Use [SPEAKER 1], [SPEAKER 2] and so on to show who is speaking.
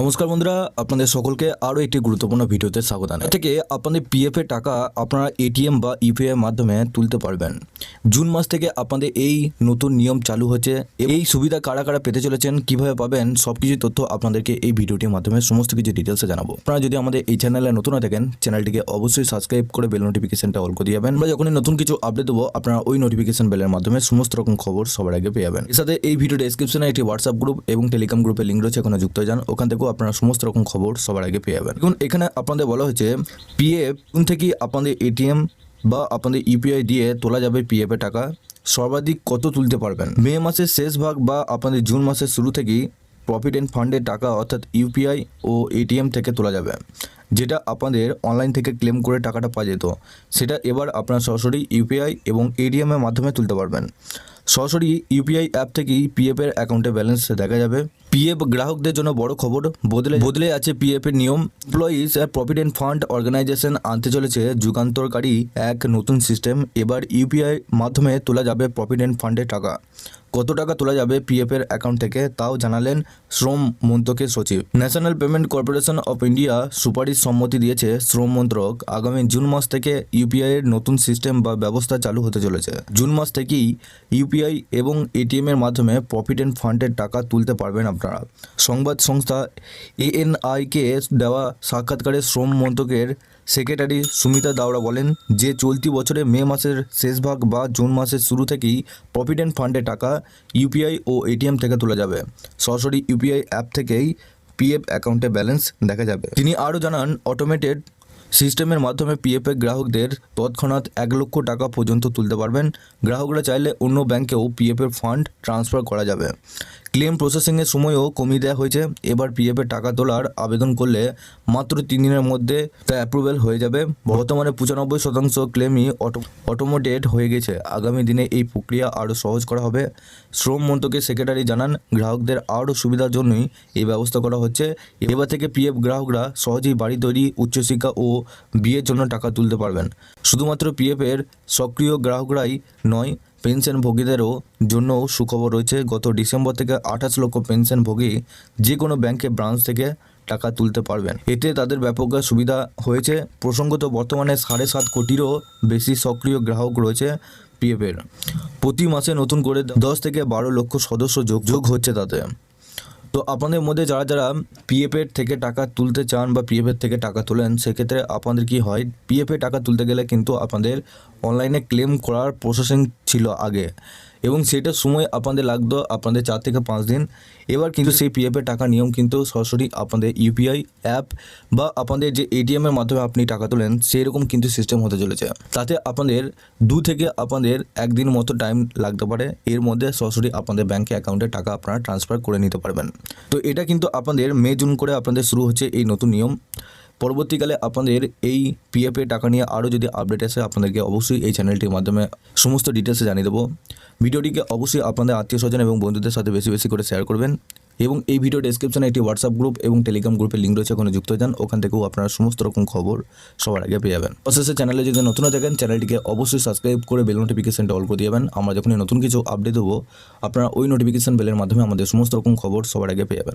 [SPEAKER 1] নমস্কার বন্ধুরা, আপনাদের সকলকে আরও একটি গুরুত্বপূর্ণ ভিডিওতে স্বাগত জানাই। থেকে আপনাদের পিএফ এর টাকা আপনারা এটিএম বা ইউপিআই এর মাধ্যমে তুলতে পারবেন। জুন মাস থেকে আপনাদের এই নতুন নিয়ম চালু হচ্ছে এই সুবিধা কারা কারা পেতে চলেছেন, কীভাবে পাবেন সব কিছু তথ্য আপনাদেরকে এই ভিডিওটির মাধ্যমে সমস্ত কিছু ডিটেলসে জানাব। আপনারা যদি আমাদের এই চ্যানেলে নতুন হয়ে থাকেন চ্যানেলটিকে অবশ্যই সাবস্ক্রাইব করে বেল নোটিফিকেশনটা অল করে যাবেন। বা যখনই নতুন কিছু আপডেট দেবো, আপনারা ওই নোটিফিকেশন বেলের মাধ্যমে সমস্ত রকম খবর সবার আগে পেয়ে যাবেন। এর সাথে এই ভিডিও ডেসক্রিপশনে একটি হোয়াটসঅ্যাপ গ্রুপ এবং টেলিগ্রাম গ্রুপের লিঙ্ক রয়েছে ওখানে যুক্ত হয়ে যান। ওখান থেকেও আপনারা সমস্ত রকম খবর সবার আগে পেয়ে যাবেন। এখন এখানে আপনাদের বলা হয়েছে পিএফ থেকে আপনাদের এটিএম বা আপনাদের ইউপিআই দিয়ে তোলা যাবে পিএফ এর টাকা, সর্বাধিক কত তুলতে পারবেন? মে মাসের শেষ ভাগ বা আপনাদের জুন মাসের শুরু থেকেই প্রফিট অ্যান্ড ফান্ডের টাকা অর্থাৎ ইউপিআই ও এটিএম থেকে তোলা যাবে, যেটা আপনাদের অনলাইন থেকে ক্লেম করে টাকাটা পাওয়া যেত। সেটা এবার আপনারা সরাসরি ইউপিআই এবং এটিএমের মাধ্যমে তুলতে পারবেন। সরাসরি ইউপিআই অ্যাপ থেকেই পিএফ এর অ্যাকাউন্টে ব্যালেন্স দেখা যাবে। পিএফ গ্রাহকদের জন্য বড় খবর। বদলে বদলে আছে পিএফ এর নিয়ম। এমপ্লয়িজ অ্যান্ড ফান্ড অর্গানাইজেশন আনতে চলেছে যুগান্তরকারী এক নতুন সিস্টেম এবার ইউপিআই মাধ্যমে তোলা যাবে প্রভিডেন্ট ফান্ডের টাকা। কত টাকা তোলা যাবে পিএফ এর অ্যাকাউন্ট থেকে তাও জানালেন শ্রম মন্ত্রকের সচিব। National payment corporation of India সুপারিশ সম্মতি দিয়েছে শ্রম মন্ত্রক। আগামী জুন মাস থেকে ইউপিআই এর নতুন সিস্টেম বা ব্যবস্থা চালু হতে চলেছে। জুন মাস থেকেই ইউপিআই এবং এটিএম এর মাধ্যমে প্রফিট অ্যান্ড ফান্ডের টাকা তুলতে পারবেন আপনারা। সংবাদ সংস্থা এএনআইকে দেওয়া সাক্ষাৎকারে শ্রম মন্ত্রকের সেক্রেটারি সুমিতা দাওড়া বলেন যে, চলতি বছরে মে মাসের শেষ ভাগ বা জুন মাসের শুরু থেকেই প্রভিডেন্ট ফান্ডের টাকা ইউপিআই ও এটিএম থেকে তোলা যাবে। সরাসরি ইউপিআই অ্যাপ থেকেই পিএফ অ্যাকাউন্টে ব্যালেন্স দেখা যাবে। তিনি আরও জানান, অটোমেটেড সিস্টেমের মাধ্যমে পিএফ গ্রাহকদের তৎক্ষণাৎ এক লক্ষ টাকা পর্যন্ত তুলতে পারবেন। গ্রাহকরা চাইলে অন্য ব্যাংকেও পিএফ এর ফান্ড ট্রান্সফার করা যাবে। ক্লেম প্রসেসিংয়ের সময়ও কমিয়ে দেওয়া হয়েছে। এবার পিএফ এর টাকা তোলার আবেদন করলে মাত্র তিন দিনের মধ্যে তা অ্যাপ্রুভেল হয়ে যাবে। বর্তমানে পঁচানব্বই শতাংশ ক্লেমই অটো অটোমোটেড হয়ে গেছে। আগামী দিনে এই প্রক্রিয়া আরও সহজ করা হবে। শ্রম মন্ত্রকের সেক্রেটারি জানান, গ্রাহকদের আরও সুবিধার জন্যই এই ব্যবস্থা করা হচ্ছে। এবার থেকে পিএফ গ্রাহকরা সহজেই বাড়ি তৈরি, উচ্চশিক্ষা ও বিয়ের জন্য টাকা তুলতে পারবেন। শুধুমাত্র পিএফ এর সক্রিয় গ্রাহকরাই নয় পেনশনভোগীদেরও জন্য সুখবর রয়েছে। গত ডিসেম্বর থেকে আঠাশ লক্ষ পেনশনভোগী যে কোনো ব্যাংকে ব্রাঞ্চ থেকে টাকা তুলতে পারবেন। এতে তাদের ব্যাপক সুবিধা হয়েছে। প্রসঙ্গত বর্তমানে সাড়ে সাত কোটিরও বেশি সক্রিয় গ্রাহক রয়েছে পিএফের। প্রতি মাসে নতুন করে দশ থেকে বারো লক্ষ সদস্য যোগ যোগ হচ্ছে তাতে। তো আপনাদের মধ্যে যারা যারা পিএফের থেকে টাকা তুলতে চান বা পিএফের থেকে টাকা তোলেন, সেক্ষেত্রে আপনাদের কি হয়? পিএফের টাকা তুলতে গেলে কিন্তু আপনাদের অনলাইনে ক্লেম করার প্রসেসিং ছিল আগে। এবং সেটার সময় আপনাদের লাগতো আপনাদের চার থেকে পাঁচ দিন। এবার কিন্তু সেই পিএফের টাকা নিয়ম কিন্তু সরাসরি আপনাদের ইউপিআই অ্যাপ বা আপনাদের যে এটিএমের মাধ্যমে আপনি টাকা তোলেন, সেরকম কিন্তু সিস্টেম হতে চলেছে। তাতে আপনাদের দু থেকে আপনাদের একদিন মতো টাইম লাগতে পারে। এর মধ্যে সরাসরি আপনাদের ব্যাংকে অ্যাকাউন্টে টাকা আপনারা ট্রান্সফার করে নিতে পারবেন। তো এটা কিন্তু আপনাদের মে জুন করে আপনাদের শুরু হচ্ছে এই নতুন নিয়ম। পরবর্তীকালে আপনাদের এই পিএফ টাকা নিয়ে আরও যদি আপডেট আসে, আপনাদেরকে অবশ্যই এই চ্যানেলটির মাধ্যমে সমস্ত ডিটেলসে জানিয়ে দেবো। ভিডিওটিকে অবশ্যই আপনাদের আত্মীয় স্বজন এবং বন্ধুদের সাথে বেশি বেশি করে শেয়ার করবেন এবং এই ভিডিও ডেসক্রিপশনে একটি হোয়াটসঅ্যাপ গ্রুপ এবং টেলিগ্রাম গ্রুপের লিঙ্ক রয়েছে, ওখানে যুক্ত যান। ওখান থেকেও আপনারা সমস্ত রকম খবর সবার আগে পেয়ে যাবেন। অবশেষে চ্যানেলে যদি নতুন থাকেন চ্যানেলটিকে অবশ্যই সাবস্ক্রাইব করে বেল নোটিফিকেশনটা অল করে যাবেন। আমরা যখনই নতুন কিছু আপডেট দেবো, আপনারা ওই নোটিফিকেশন বেলের মাধ্যমে আমাদের সমস্ত রকম খবর সবার আগে পেয়ে যাবেন।